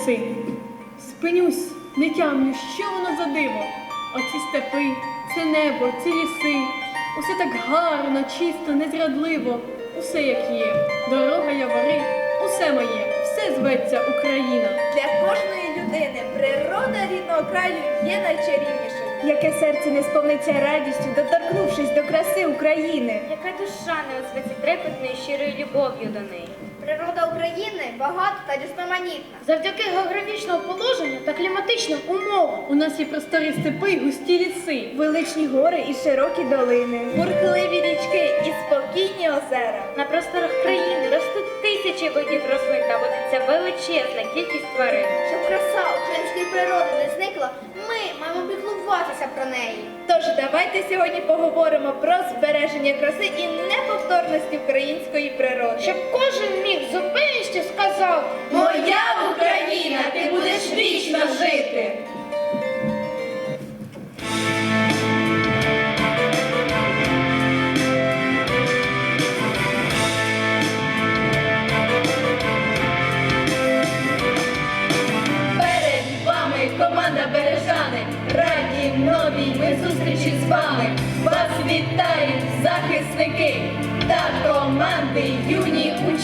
краси. Спинюсь, не тямлю, що воно за диво. Оці степи, це небо, ці ліси. Усе так гарно, чисто, незрадливо. Усе як є. Дорога явори, усе моє, все зветься Україна. Для кожної людини природа рідного краю є найчарівнішою. Яке серце не сповниться радістю, доторкнувшись до краси України. Яка душа не озветься трепетною щирою любов'ю до неї. Природа України багата та різноманітна. Завдяки географічному положенню та кліматичним умовам У нас є просторі степи й густі ліси. Величні гори і широкі долини. Бурхливі річки і спокійні озера. На просторах країни ростуть тисячі видів рослин та водиться величезна кількість тварин. Щоб краса української природи не зникла, піклуватися про неї. Тож давайте сьогодні поговоримо про збереження краси і неповторності української природи. щоб кожен міг з сказав Моя Україна, ти будеш вічно жити.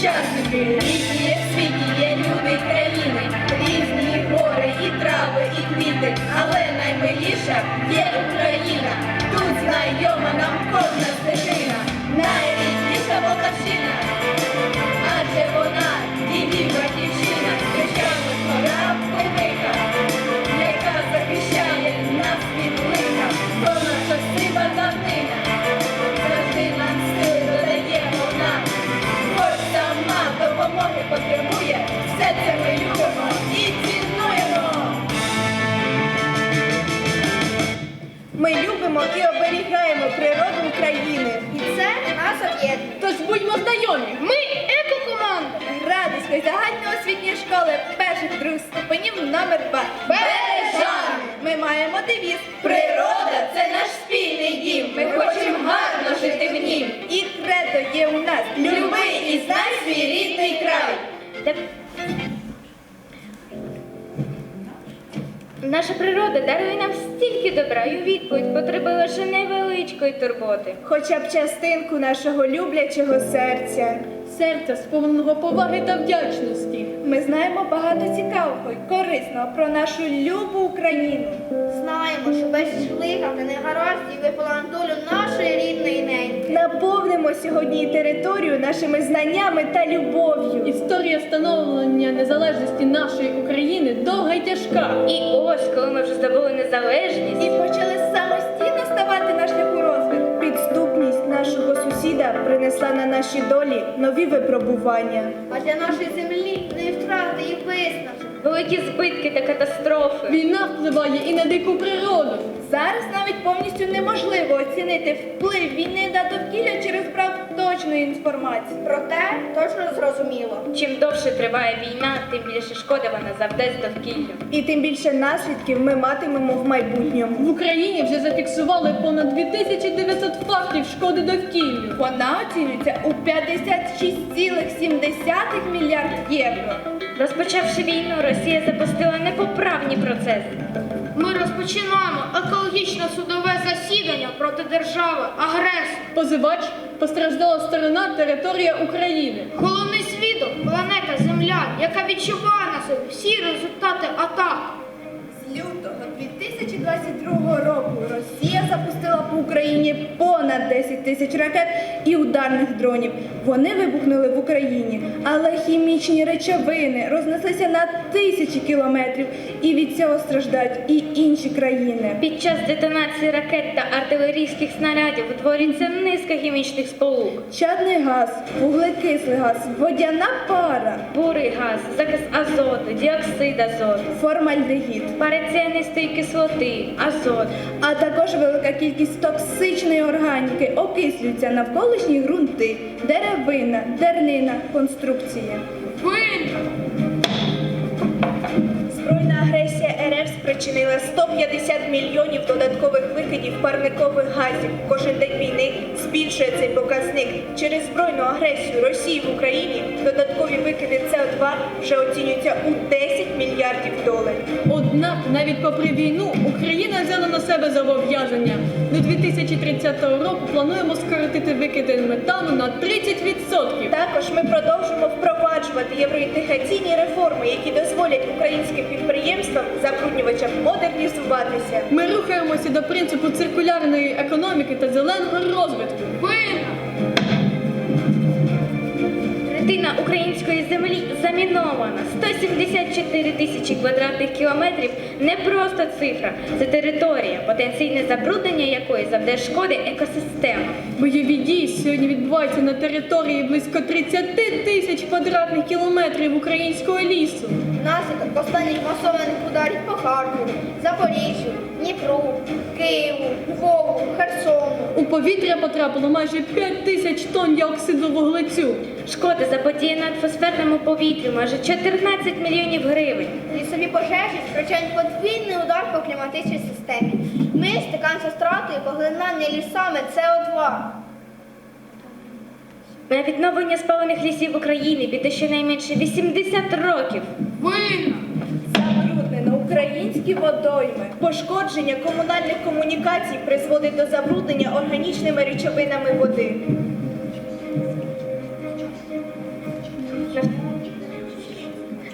Юні учасники. Різні є в світі є люди країни, різні гори, і трави, і квіти, але наймиліша є Україна. Тут знайома нам кожна стежина, найрідніша Полтавщина. Ми любимо і цінуємо. Ми любимо і оберігаємо природу України. І це нас об'єднує. Тож будьмо знайомі. Ми екокоманда. Радиської загальноосвітньої школи перших других ступенів номер 2. Бережани! Ми маємо девіз Природа це наш спільний дім. Ми хочемо гарно жити в нім. І кредо є у нас. Люби і знай свій рідний край. Наша природа дарує нам стільки добра і у відповідь потребує лише невеличкої турботи. Хоча б частинку нашого люблячого серця. Серця сповненого поваги та вдячності. Ми знаємо багато цікавого і корисного про нашу любу Україну. Знаємо, що без лиха та негараздів випала на долю нашої рідної неньки. Наповнимо сьогодні територію нашими знаннями та любов'ю. Історія становлення незалежності нашої України довга й тяжка. І ось, коли ми вже здобули незалежність, І почали самостійно ставати на шляху розвитку. Підступність нашого сусіда принесла на наші долі нові випробування. А для нашої землі не втрати і виснаження. великі збитки та катастрофи. Війна впливає і на дику природу. Зараз навіть повністю неможливо оцінити вплив війни на довкілля через брак точної інформації. Проте точно зрозуміло. Чим довше триває війна, тим більше шкоди вона завдасть довкіллю. І тим більше наслідків ми матимемо в майбутньому. В Україні вже зафіксували понад 2900 фактів шкоди довкіллю. Вона оцінюється у 56,7 мільярд євро. Розпочавши війну, Росія запустила непоправні процеси. Ми розпочинаємо екологічне судове засідання проти держави агресора. Позивач постраждала сторона територія України. Головний свідок планета Земля, яка відчуває на собі всі результати атак. З лютого 2022 року Росія запустила Україні понад 10 тисяч ракет і ударних дронів. Вони вибухнули в Україні, але хімічні речовини рознеслися на тисячі кілометрів, і від цього страждають і інші країни. Під час детонації ракет та артилерійських снарядів утворюється низка хімічних сполук. Чадний газ, вуглекислий газ, водяна пара, Бурий газ, закис азоту, діоксид азоту, формальдегід, париціанистої кислоти, азот. а також велика кількість токсичної органіки окислюються навколишні ґрунти, деревина, дернина, конструкції. Винь! Спричинила 150 мільйонів додаткових викидів парникових газів. Кожен день війни збільшує цей показник. Через збройну агресію Росії в Україні додаткові викиди СО2 вже оцінюються у 10 мільярдів доларів. Однак, навіть попри війну, Україна взяла на себе зобов'язання. До 2030 року плануємо скоротити викиди метану на 30%. Також ми продовжимо впроваджувати євроінтеграційні реформи, які дозволять українським підприємствам забруднювачам модернізуватися. Ми рухаємося до принципу циркулярної економіки та зеленого розвитку. Третина української землі замінована. 174 тисячі квадратних кілометрів не просто цифра, це територія, потенційне забруднення якої завдає шкоди екосистемам. Бойові дії сьогодні відбуваються на території близько 30 тисяч квадратних кілометрів українського лісу. Наслідок останніх масованих ударів по Харкову, Запоріжжю, Дніпру, Києву, Львову, Херсону. У повітря потрапило майже 5 тисяч тонн діоксиду вуглецю. Шкода заподіяна атмосферному повітрю майже 14 мільйонів гривень. Лісові пожежі спричинять подвійний удар по кліматичній системі. Ми стикаємося з втратою поглинання лісами СО2. На відновлення спалених лісів України піде щонайменше 80 років. Забруднено українські водойми. Пошкодження комунальних комунікацій призводить до забруднення органічними речовинами води.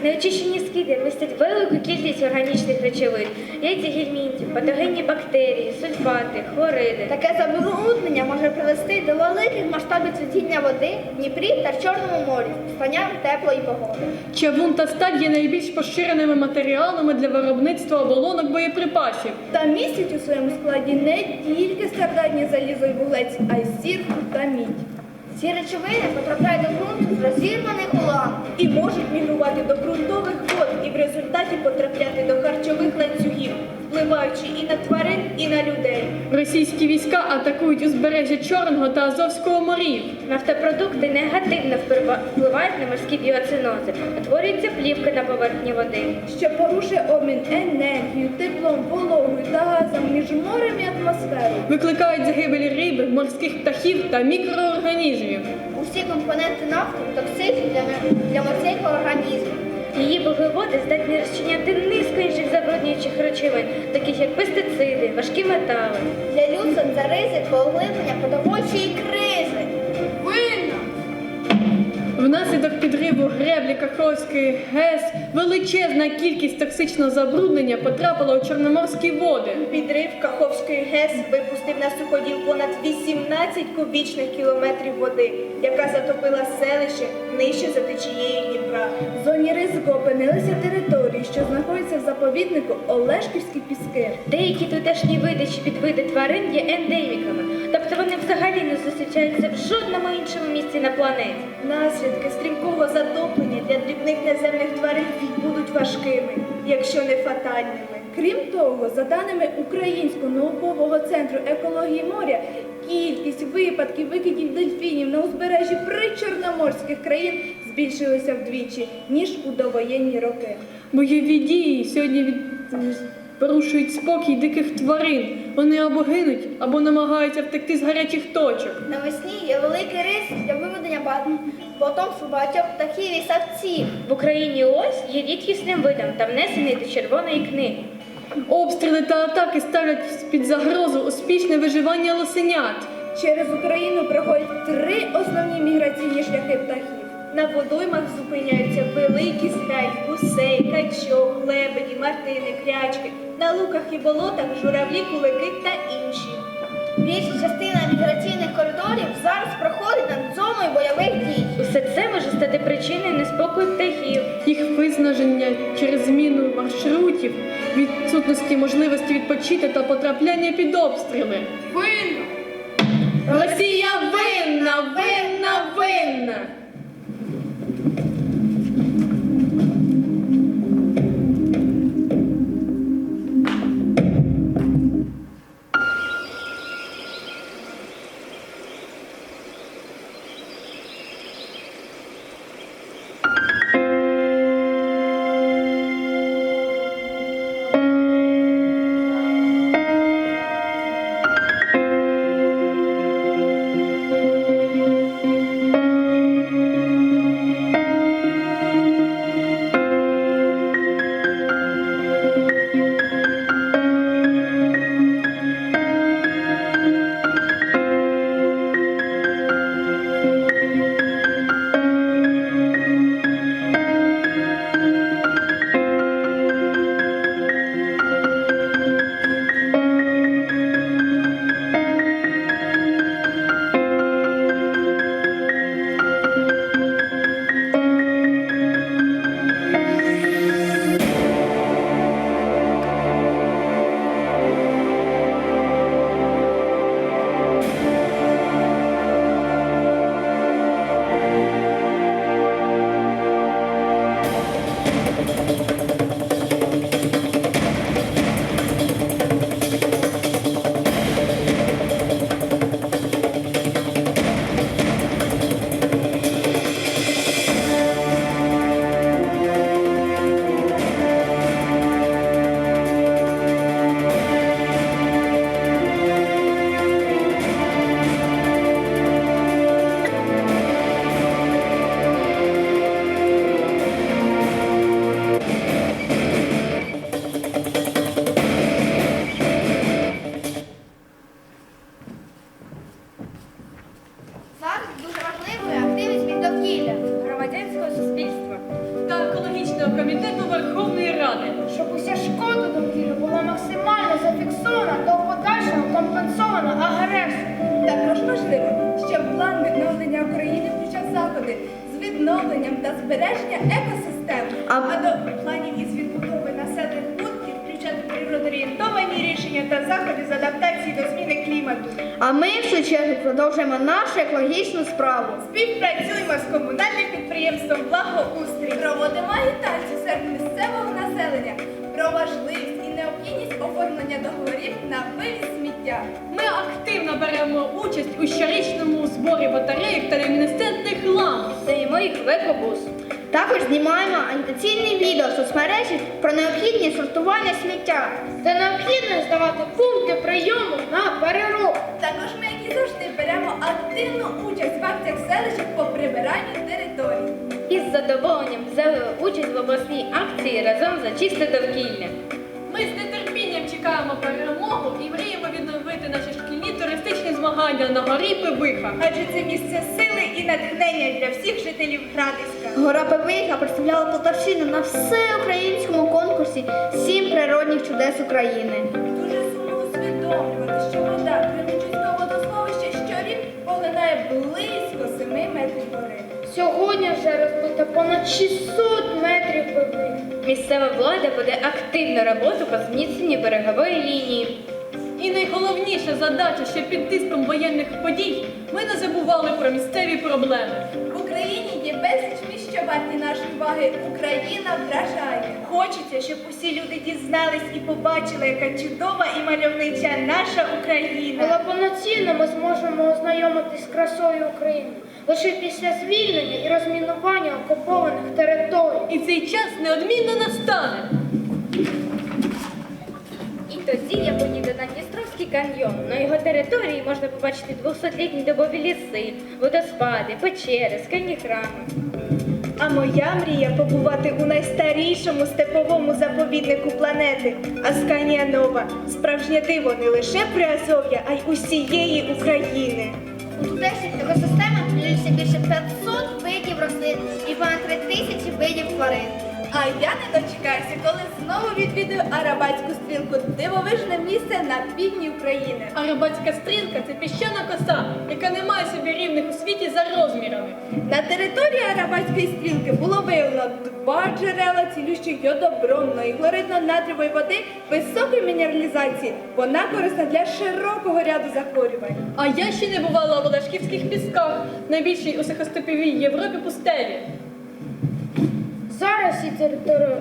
Неочищені скиди містять велику кількість органічних речовин, яйцегельмінтів, патогенні бактерії, сульфати, хлориди. Таке забруднення може привести до великих масштабів цвітіння води в Дніпрі та в Чорному морі з станням теплої погоди. Чавун та сталь є найбільш поширеними матеріалами для виробництва оболонок боєприпасів. Та містять у своєму складі не тільки стандартні залізо і вуглець, а й сірку та мідь. Ці речовини потрапляють до ґрунту з розірваних уламків. і можуть мігрувати до ґрунтових вод і в результаті потрапляти до харчових ланцюгів, впливаючи і на тварин, і на людей. Російські війська атакують узбережжя Чорного та Азовського морів. Нафтопродукти негативно вплива- впливають на морські біоцинози, утворюється плівка на поверхні води. що порушує обмін енергією, теплом, вологою та газом між морем і атмосферою. Викликають загибель риби, морських птахів та мікроорганізмів. Усі компоненти нафти токсичні для, м- для морського організму. Її вуглеводи здатні розчиняти низку інших забруднюючих речовин, таких як пестициди, важкі метали. Для людства це ризик поглиблення продовольчої кризи. Винна! Внаслідок підриву греблі Каховської ГЕС величезна кількість токсичного забруднення потрапила у чорноморські води. Підрив Каховської ГЕС випустив на суходіл понад 18 кубічних кілометрів води, яка затопила селище нижче за течією Дніпра. В зоні ризику опинилися території, що знаходяться в заповіднику Олешківські піски. Деякі тутешні види чи підвиди тварин є ендеміками, тобто вони взагалі не зустрічаються в жодному іншому місці на планеті. Наслідки стрімкого затоплення для дрібних наземних тварин будуть важкими, якщо не фатальними. Крім того, за даними Українського наукового центру екології моря, кількість випадків викидів дельфінів на узбережжі причорноморських країн збільшилася вдвічі, ніж у довоєнні роки. Бойові дії сьогодні порушують спокій диких тварин. Вони або гинуть, або намагаються втекти з гарячих точок. Навесні є великий ризик для виведення ба- потомства багатьох птахів і савців. В Україні ось є рідкісним видом та внесений до червоної книги. Обстріли та атаки ставлять під загрозу успішне виживання лосенят. Через Україну проходять три основні міграційні шляхи птахів. На водоймах зупиняються великі стаї гусей, качок, лебеді, мартини, крячки. На луках і болотах журавлі, кулики та інші. Більша частина міграційних коридорів зараз проходить над зоною бойових дій. Усе це може стати причиною неспокою птахів. Їх виснаження через зміну маршрутів, відсутності можливості відпочити та потрапляння під обстріли. Винна! Росія відновленням та збереження екосистем. А- А до планів із відбудови населених пунктів включати природоорієнтовані рішення та заходи з адаптації до зміни клімату. А ми, в свою чергу, продовжуємо нашу екологічну справу. Співпрацюємо з комунальним підприємством Благоустрій. Проводимо агітацію серед місцевого населення про важливість необхідність оформлення договорів на вивіз сміття. Ми активно беремо участь у щорічному зборі батарейок та люмінесцентних ламп. Даємо їх в екобус. Також знімаємо агітаційні відео в соцмережі про необхідність сортування сміття. Це необхідно здавати пункти прийому на переробку. Також ми, як і завжди, беремо активну участь в акціях селища по прибиранню територій. Із задоволенням взяли участь в обласній акції разом за чисте довкілля. Ми з нетерпінням чекаємо перемогу і мріємо відновити наші шкільні туристичні змагання на горі Пибиха. Адже це місце сили і натхнення для всіх жителів Градиська. Гора Певиха представляла Полтавщину на всеукраїнському конкурсі Сім природних чудес України. Дуже сумно усвідомлювати, що вода Кременчуцького водосховища щорік поглинає близько 7 метрів гори. Сьогодні вже розбито понад 600 метрів води. Місцева влада веде активну роботу по зміцненню берегової лінії. І найголовніша задача, що під тиском воєнних подій ми не забували про місцеві проблеми. В Україні є безліч варті нашої уваги. Україна вражає. Хочеться, щоб усі люди дізнались і побачили, яка чудова і мальовнича наша Україна. Але повноцінно ми зможемо ознайомитись з красою України лише після звільнення і розмінування окупованих територій. І цей час неодмінно настане. І тоді я поїду на Дністровський каньйон. На його території можна побачити 200-літні добові ліси, водоспади, печери, скельні храми. А моя мрія побувати у найстарішому степовому заповіднику планети Асканія Нова. Справжнє диво не лише Приазов'я, а й усієї України. У тутешніх екосистемах більше 500 видів рослин і понад 3 тисячі видів тварин. А я не дочекаюся, коли знову відвідую Арабатську стрілку, дивовижне місце на півдні України. А рибацька стрілка це піщана коса, яка не має собі рівних у світі за розмірами. На території Арабатської стрілки було виявлено два джерела цілющої йодобромної хлоридно-натрієвої води високої мінералізації. Вона корисна для широкого ряду захворювань. А я ще не бувала в Олешківських пісках, найбільшій у сухостеповій Європі пустелі. Зараз ці території,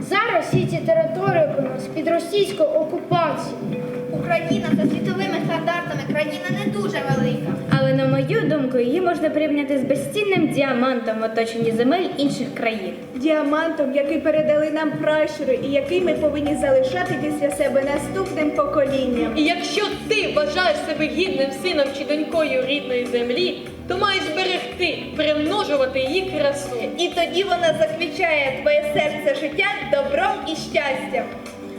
зараз всі ці території у нас під російською окупацією. Україна за світовими стандартами країна не дуже велика. Але на мою думку, її можна порівняти з безцінним діамантом в оточенні земель інших країн. Діамантом, який передали нам пращури і який ми повинні залишати після себе наступним поколінням. І якщо ти вважаєш себе гідним сином чи донькою рідної землі, то маєш берегти, примножувати її красу. І тоді вона заквічає твоє серце життя добром і щастям.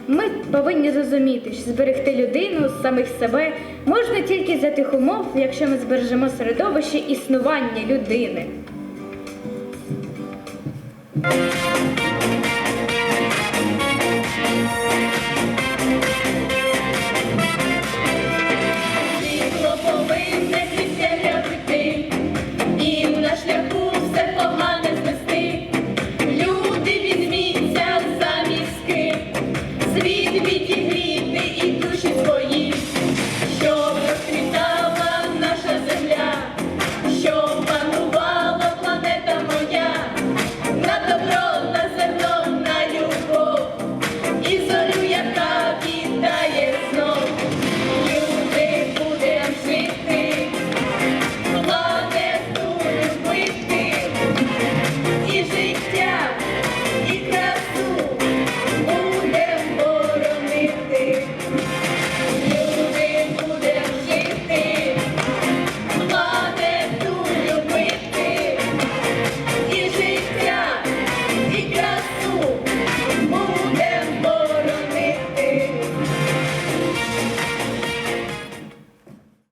Ми повинні зрозуміти, що зберегти людину з самих себе можна тільки за тих умов, якщо ми збережемо середовище існування людини.